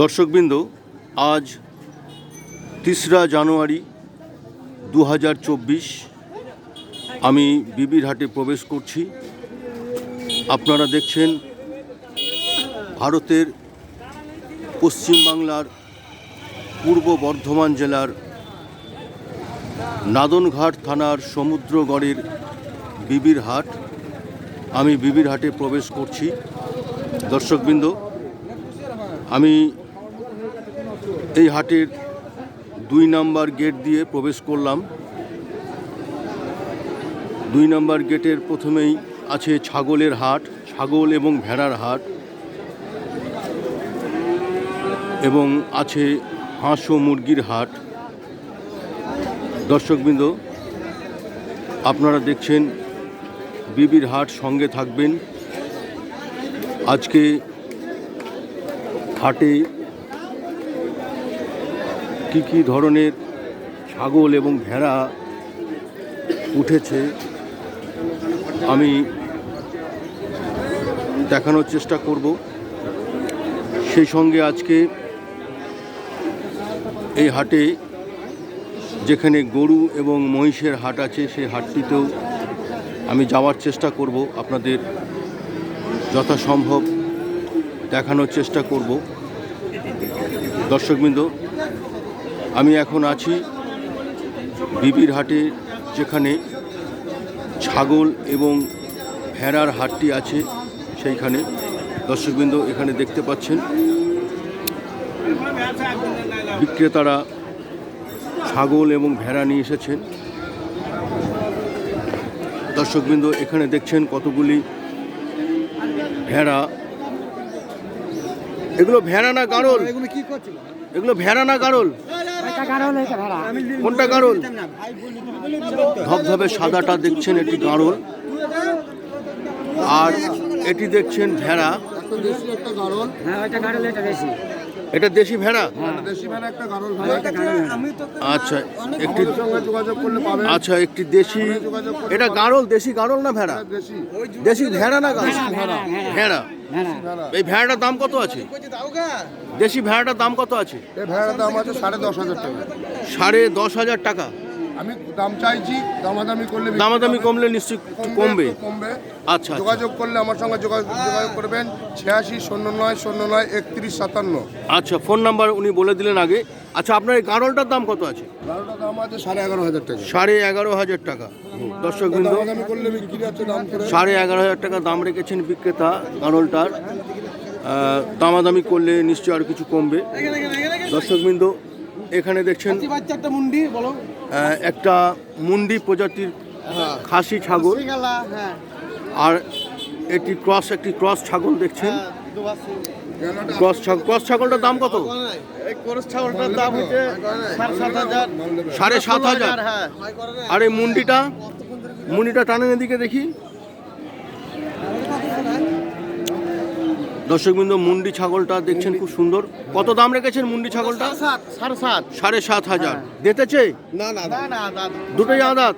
দর্শকবৃন্দ, আজ তিসরা জানুয়ারি দু হাজার চব্বিশ আমি বিবির হাটে প্রবেশ করছি। আপনারা দেখছেন ভারতের পশ্চিমবাংলার পূর্ব বর্ধমান জেলার নাদনঘাট থানার সমুদ্রগড়ের বিবির হাট। আমি বিবির হাটে প্রবেশ করছি। দর্শকবৃন্দ, আমি এই হাটের দুই নাম্বার গেট দিয়ে প্রবেশ করলাম। দুই নাম্বার গেটের প্রথমেই আছে ছাগলের হাট, ছাগল এবং ভেড়ার হাট এবং আছে হাঁস ও মুরগির হাট। দর্শকবৃন্দ, আপনারা দেখছেন বিবির হাট, সঙ্গে থাকবেন। আজকে হাটে কি কি ধরনের ছাগল এবং ভেড়া উঠেছে, আমি দেখানোর চেষ্টা করব। সেই সঙ্গে আজকে এই হাটে যেখানে গরু এবং মহিষের হাট আছে, সেই হাটটিতেও আমি যাওয়ার চেষ্টা করব। আপনাদের যথাসম্ভব দেখানোর চেষ্টা করব। দর্শকবৃন্দ আমি এখন আছি বিবির হাটে যেখানে ছাগল এবং ভেড়ার হাটটি আছে সেইখানে। দর্শকবৃন্দ এখানে দেখতে পাচ্ছেন বিক্রেতারা ছাগল এবং ভেড়া নিয়ে এসেছেন। দর্শকবৃন্দ এখানে দেখছেন কতগুলি ভেড়া। এগুলো ভেড়া না গাড়ল এগুলো কি করছিল? এগুলো ভেড়া না গাড়ল কোনটা গাড়ল ধবধবে সাদাটা দেখছেন এটি গাড়ল আর এটি দেখছেন ভেড়া। হ্যাঁ ওইটা গাড়ল এটা বেশি। এটা দেশি ভেড়া? আচ্ছা একটি সঙ্গে যোগাযোগ করলে পাবেন আচ্ছা একটি দেশি এটা গাড়ল দেশি গাড়ল না ভেড়া? দেশি। দেশি ভেড়া না গাড়ল ভেড়া, ভেড়া। ভেড়া হ্যাঁ ভেড়া। এই ভেড়াটার দাম কত আছে? দেশি ভেড়াটার দাম কত আছে? এই ভেড়ার দাম আছে সাড়ে দশ হাজার টাকা। সাড়ে দশ হাজার টাকা। আমি দাম চাইছি দামাদামি করলে দামাদামি কমলে নিশ্চয়ই কমবে। কমবে। আচ্ছা আচ্ছা। যোগাযোগ করলে আমার সঙ্গে যোগাযোগ যোগাযোগ করবেন ছিয়াশি শূন্য নয় শূন্য নয় একত্রিশ সাতান্ন। আচ্ছা ফোন নাম্বার উনি বলে দিলেন আগে। আচ্ছা আপনার এই গাড়লটার দাম কত আছে? গাড়লটার দাম আছে সাড়ে এগারো হাজার টাকা। সাড়ে এগারো হাজার টাকা। দর্শক বিন্দু করলে দাম সাড়ে এগারো হাজার টাকা দাম রেখেছেন বিক্রেতা গাড়লটার দামাদামি করলে নিশ্চয়ই আর কিছু কমবে। দর্শকবৃন্দ এখানে দেখছেন একটা মুন্ডি বলো। একটা মুন্ডি প্রজাতির খাসি ছাগল। হ্যাঁ। আর একটি ক্রস একটি ক্রস ছাগল দেখছেন? ক্রস ছাগল ক্রস ছাগলটার দাম কত? এই ছাগলটার দাম হচ্ছে সাড়ে সাত হাজার। সাড়ে সাত হাজার। হ্যাঁ। আর এই মুন্ডিটা মুন্ডিটা টানেন এদিকে দেখি। দর্শকবৃন্দ মুন্ডি ছাগলটা দেখছেন খুব সুন্দর। কত দাম রেখেছেন মুন্ডি ছাগলটা? সাত সাড়ে সাত। সাড়ে সাত হাজার। দিতেছে না না না। না দুটোই আদাত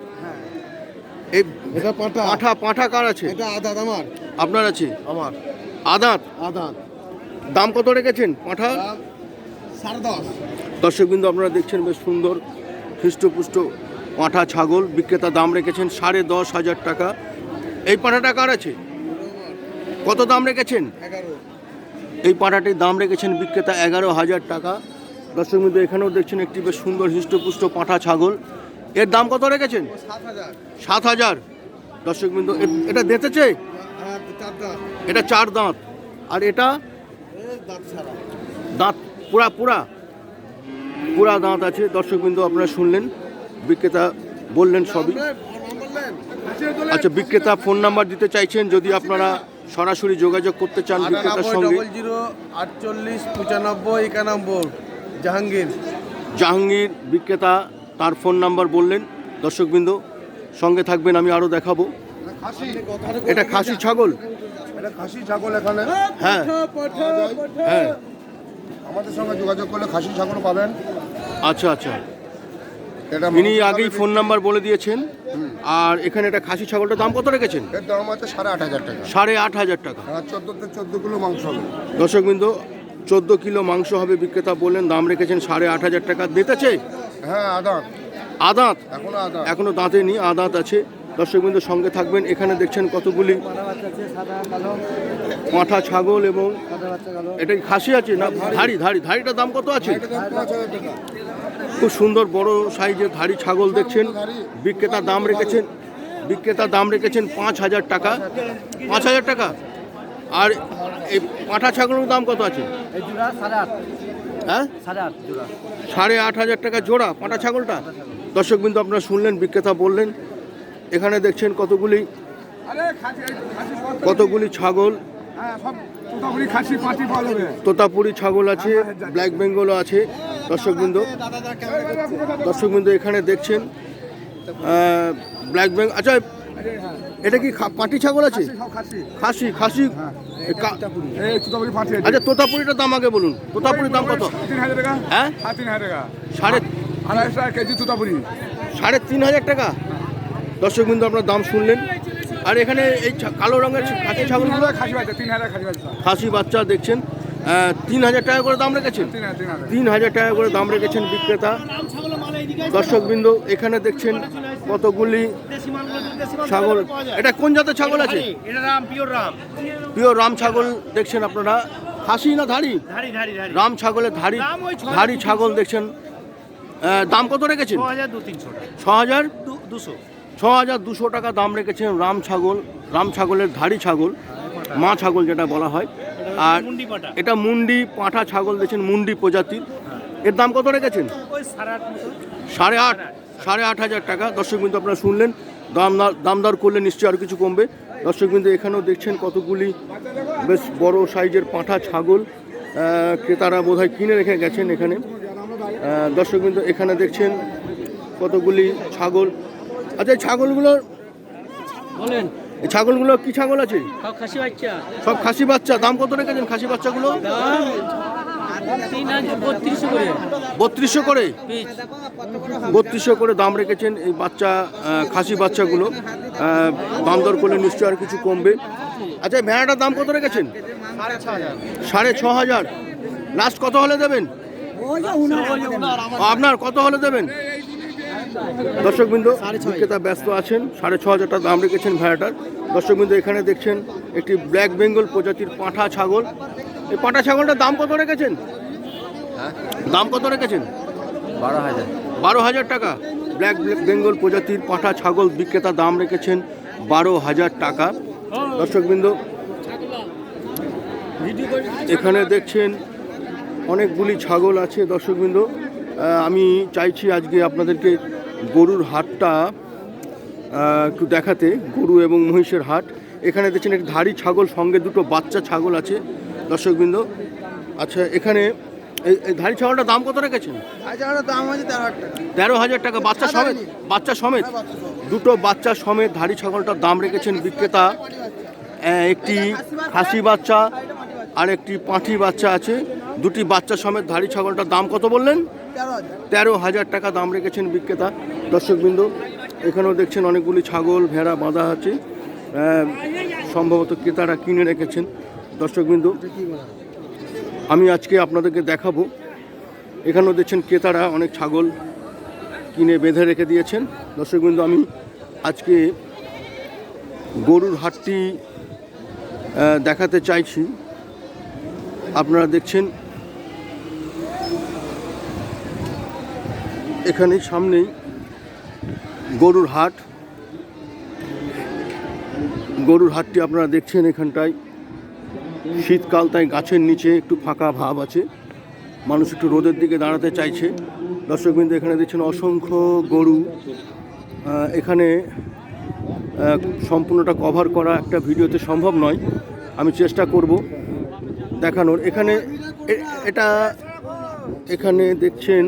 এই এটা পাটা পাঁঠা পাঁঠা কার আছে? এটা আদাত আমার। আপনার আছে? আমার। আদাত আদাত দাম কত রেখেছেন পাঁঠা? সাড়ে দশ। দর্শকবৃন্দ আপনারা দেখছেন বেশ সুন্দর হৃষ্টপুষ্ট পাঁঠা ছাগল। বিক্রেতা দাম রেখেছেন সাড়ে দশ হাজার টাকা। এই পাঁঠাটা কার আছে? কত দাম রেখেছেন? এই পাঁঠাটির দাম রেখেছেন বিক্রেতা এগারো হাজার টাকা। দর্শকবৃন্দ এখানেও দেখছেন একটি বেশ সুন্দর হৃষ্টপুষ্ট পাঁঠা ছাগল। এর দাম কত রেখেছেন? সাত হাজার। সাত হাজার। দর্শকবৃন্দ এটা দেতেছে হ্যাঁ এটা চার দাঁত। আর এটা? দাঁত পুরা পুরা। পুরা দাঁত আছে। দর্শকবৃন্দ আপনারা শুনলেন। বিক্রেতা বললেন সবই। আচ্ছা বিক্রেতা ফোন নাম্বার দিতে চাইছেন যদি আপনারা সরাসরি যোগাযোগ করতে চান বিক্রেতার সঙ্গে। ডবল জিরো আটচল্লিশ পঁচানব্বই একানব্বই জাহাঙ্গীর। জাহাঙ্গীর বিক্রেতা তার ফোন নাম্বার বললেন। দর্শকবৃন্দ সঙ্গে থাকবেন আমি আরও দেখাবো। এটা খাসি ছাগল? এটা খাসি ছাগল এখানে। হ্যাঁ হ্যাঁ। আমাদের সঙ্গে যোগাযোগ করলে খাসি ছাগল পাবেন। আচ্ছা আচ্ছা। ইনি আগেই ফোন নাম্বার বলে দিয়েছেন। আর এখানে একটা খাসি ছাগলটার দাম কত রেখেছেন? এর দাম আছে সাড়ে আট হাজার টাকা। সাড়ে আট হাজার টাকা। চোদ্দোতে চোদ্দ কিলো মাংস হবে। দর্শকবৃন্দ চোদ্দ কিলো মাংস হবে বিক্রেতা বললেন দাম রেখেছেন সাড়ে আট হাজার টাকা। দিতেছে হ্যাঁ আদান আদাঁত? এখনও দাঁতে নি আদাঁত আছে। দর্শকবৃন্দ সঙ্গে থাকবেন এখানে দেখছেন কতগুলি পাঁঠা ছাগল এবং এটা খাসি আছে না? ধাড়ি ধাড়ি ধাড়িটার দাম কত আছে? খুব সুন্দর বড় সাইজের ধাড়ি ছাগল দেখছেন। বিক্রেতা দাম রেখেছেন। বিক্রেতা দাম রেখেছেন পাঁচ হাজার টাকা। পাঁচ হাজার টাকা? আর এই পাঁঠা ছাগলের দাম কত আছে? সাড়ে আট। হ্যাঁ? সাড়ে আট হাজার টাকা জোড়া পাঁটা ছাগলটা? দর্শক বিন্দু আপনারা শুনলেন বিক্রেতা বললেন। এখানে দেখছেন কতগুলি কতগুলি ছাগল। যাবে তোতাপুরি ছাগল আছে ব্ল্যাক বেঙ্গলও আছে। দর্শকবৃন্দ দর্শকবৃন্দ এখানে দেখছেন ব্ল্যাক ব্যাঙ্ক আচ্ছা এটা কি পাটি ছাগল আছে? খাসি খাসি। পাটি আচ্ছা তোতাপুরিটার দাম আগে বলুন। তোতাপুরির দাম কত? তিন হাজার টাকা। হ্যাঁ? হ্যাঁ সাড়ে আড়াইশো টাকা কেজি তুতাপুরি। সাড়ে তিন হাজার টাকা? দর্শকবৃন্দ আপনার দাম শুনলেন। আর এখানে এই কালো রঙের খাসি ছাগলগুলো খাসি বাচ্চা দেখছেন। তিন হাজার টাকা করে দাম রেখেছেন? তিন হাজার টাকা করে দাম রেখেছেন বিক্রেতা। দর্শকবৃন্দ এখানে দেখছেন কতগুলি ছাগল। এটা কোন জাতের ছাগল আছে? রাম পিওর রাম। ছাগল দেখছেন আপনারা। খাসি না ধাড়ি? ধাড়ি ধাড়ি ধাড়ি। রাম ছাগলের ধাড়ি ধাড়ি ছাগল দেখছেন। দাম কত রেখেছেন? ছ হাজার দুশো। ছ হাজার দুশো টাকা দাম রেখেছেন রাম ছাগল। রাম ছাগলের ধাড়ি ছাগল মা ছাগল যেটা বলা হয়। আর এটা মুন্ডি পাঁঠা ছাগল দেখছেন মুন্ডি প্রজাতির। এর দাম কত রেখেছেন? সাড়ে আট সাড়ে আট হাজার টাকা। দর্শক বিন্দু আপনারা শুনলেন দাম দামদার করলে নিশ্চয়ই আরও কিছু কমবে। দর্শক বিন্দু এখানেও দেখছেন কতগুলি বেশ বড় সাইজের পাঁঠা ছাগল ক্রেতারা বোধহয় কিনে রেখে গেছেন এখানে। দর্শক বিন্দু এখানে দেখছেন কতগুলি ছাগল। আচ্ছা ছাগলগুলোর বলেন। এই ছাগলগুলো কি ছাগল আছে? সব খাসি বাচ্চা। সব খাসি বাচ্চা। দাম কত রেখেছেন খাসি বাচ্চাগুলো? বত্রিশশো করে। বত্রিশশো করে? বত্রিশশো করে দাম রেখেছেন এই বাচ্চা খাসি বাচ্চাগুলো। আহ, দাম দর করলে নিশ্চয়ই আর কিছু কমবে। আচ্ছা এই ভেড়াটার দাম কত রেখেছেন? সাড়ে ছ হাজার। লাস্ট কত হলে দেবেন? আপনার কত হলে দেবেন? দর্শকবৃন্দ বিক্রেতা ব্যস্ত আছেন সাড়ে ছ হাজার টাকা দাম রেখেছেন ভেড়াটার। দর্শকবৃন্দ এখানে দেখছেন একটি ব্ল্যাক বেঙ্গল প্রজাতির পাঁঠা ছাগল। এই পাঁঠা ছাগলটার দাম কত রেখেছেন? দাম কত রেখেছেন? বারো হাজার। বারো হাজার টাকা। ব্ল্যাক বেঙ্গল প্রজাতির পাঁঠা ছাগল বিক্রেতা দাম রেখেছেন বারো হাজার টাকা। দর্শকবৃন্দ এখানে দেখছেন অনেকগুলি ছাগল আছে। দর্শকবৃন্দ আমি চাইছি আজকে আপনাদেরকে গরুর হাটটা একটু দেখাতে গরু এবং মহিষের হাট। এখানে দেখছেন একটি ধাড়ি ছাগল সঙ্গে দুটো বাচ্চা ছাগল আছে দর্শকবৃন্দ। আচ্ছা এখানে এই ধাড়ি ছাগলটার দাম কত রেখেছেন? তেরো হাজার টাকা। তেরো হাজার টাকা বাচ্চা সমেত? বাচ্চা সমেত? দুটো বাচ্চা সমেত ধাড়ি ছাগলটার দাম রেখেছেন বিক্রেতা। একটি খাসি বাচ্চা আর একটি পাঁঠি বাচ্চা আছে। দুটি বাচ্চা সমেত ধাড়ি ছাগলটার দাম কত বললেন? তেরো হাজার টাকা দাম রেখেছেন বিক্রেতা। দর্শকবৃন্দ, এখানেও দেখছেন অনেকগুলি ছাগল, ভেড়া, বাঁধা আছে। সম্ভবত ক্রেতারা কিনে রেখেছেন। দর্শকবৃন্দ, আমি আজকে আপনাদেরকে দেখাবো। এখানেও দেখছেন ক্রেতারা অনেক ছাগল কিনে বেঁধে রেখে দিয়েছেন। দর্শকবৃন্দ, আমি আজকে গরুর হাটটি দেখাতে চাইছি। আপনারা দেখছেন এখানে সামনেই গরুর হাট। গরুর হাটটি আপনারা দেখছেন এখানটায়। শীতকাল, তাই গাছের নিচে একটু ফাঁকা ভাব আছে। মানুষ একটু রোদের দিকে দাঁড়াতে চাইছে। দর্শকবৃন্দ এখানে দেখছেন অসংখ্য গরু। এখানে সম্পূর্ণটা কভার করা একটা ভিডিওতে সম্ভব নয়। আমি চেষ্টা করব দেখানোর। এখানে এটা এখানে দেখছেন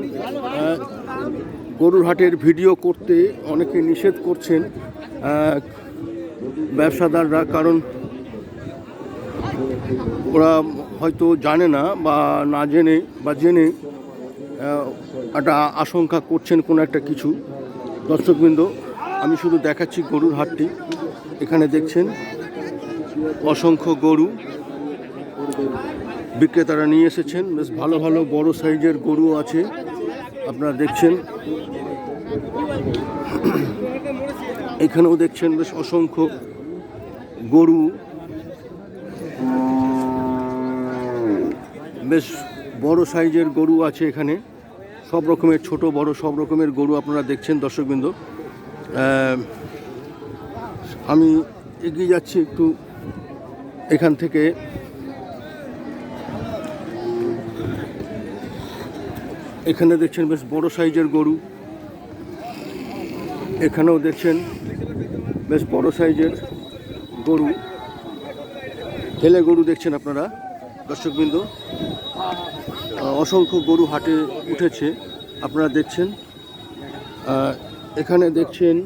গরুর হাটের ভিডিও করতে অনেকে নিষেধ করছেন ব্যবসাদাররা, কারণ ওরা হয়তো জানে না বা না জেনে বা জেনে একটা আশঙ্কা করছেন কোনো একটা কিছু। দর্শকবৃন্দ, আমি শুধু দেখাচ্ছি গরুর হাটটি। এখানে দেখছেন, অসংখ্য গরু। বিক্রেতারা নিয়ে এসেছেন। বেশ ভালো ভালো বড় সাইজের গরু আছে। আপনারা দেখছেন। এখানেও দেখছেন বেশ অসংখ্য গরু। বেশ বড় সাইজের গরু আছে এখানে। সব রকমের ছোট, বড় সব রকমের গরু আপনারা দেখছেন দর্শকবৃন্দ। আমি এগিয়ে যাচ্ছি একটু এখান থেকে। এখানে দেখছেন বেশ বড় সাইজের গরু। এখানেও দেখছেন বেশ বড় সাইজের গরু। হেলে গরু দেখছেন আপনারা, দর্শকবৃন্দ? অসংখ্য গরু হাটে উঠেছে, আপনারা দেখছেন। এখানে দেখছেন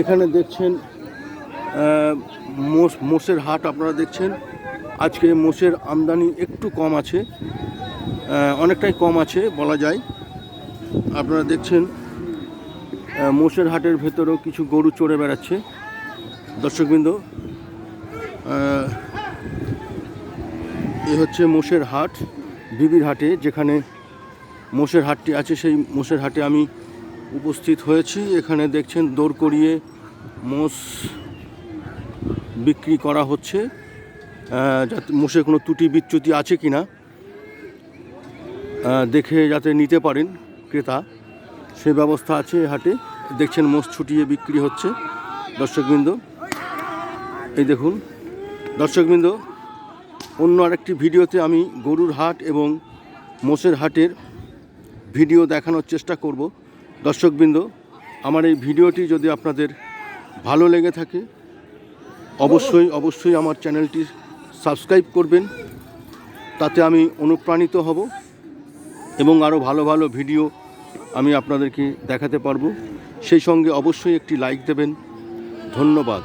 এখানে দেখছেন মোষ, মোষের হাট আপনারা দেখছেন। আজকে মোষের আমদানি একটু কম আছে। অনেকটাই কম আছে, বলা যায়। আপনারা দেখছেন মোষের হাটের ভেতরেও কিছু গরু চড়ে বেড়াচ্ছে। দর্শকবৃন্দ এ হচ্ছে মোষের হাট বিবির হাটে, যেখানে মোষের হাটটি আছে, সেই মোষের হাটে আমি উপস্থিত হয়েছি। এখানে দেখছেন দৌড় করিয়ে মোষ বিক্রি করা হচ্ছে। যাতে মোষের কোনো ত্রুটি বিচ্যুতি আছে কি না দেখে যাতে নিতে পারেন ক্রেতা, সে ব্যবস্থা আছে হাটে। দেখছেন মোষ ছুটিয়ে বিক্রি হচ্ছে দর্শকবৃন্দ। এই দেখুন, দর্শকবৃন্দ, অন্য আরেকটি ভিডিওতে আমি গরুর হাট এবং মোষের হাটের ভিডিও দেখানোর চেষ্টা করব। দর্শকবৃন্দ, আমার এই ভিডিওটি যদি আপনাদের ভালো লেগে থাকে, অবশ্যই অবশ্যই আমার চ্যানেলটি সাবস্ক্রাইব করবেন। তাতে আমি অনুপ্রাণিত হব। এবং আরও ভালো ভালো ভিডিও আমি আপনাদেরকে দেখাতে পারব। সেই সঙ্গে অবশ্যই একটি লাইক দেবেন। ধন্যবাদ।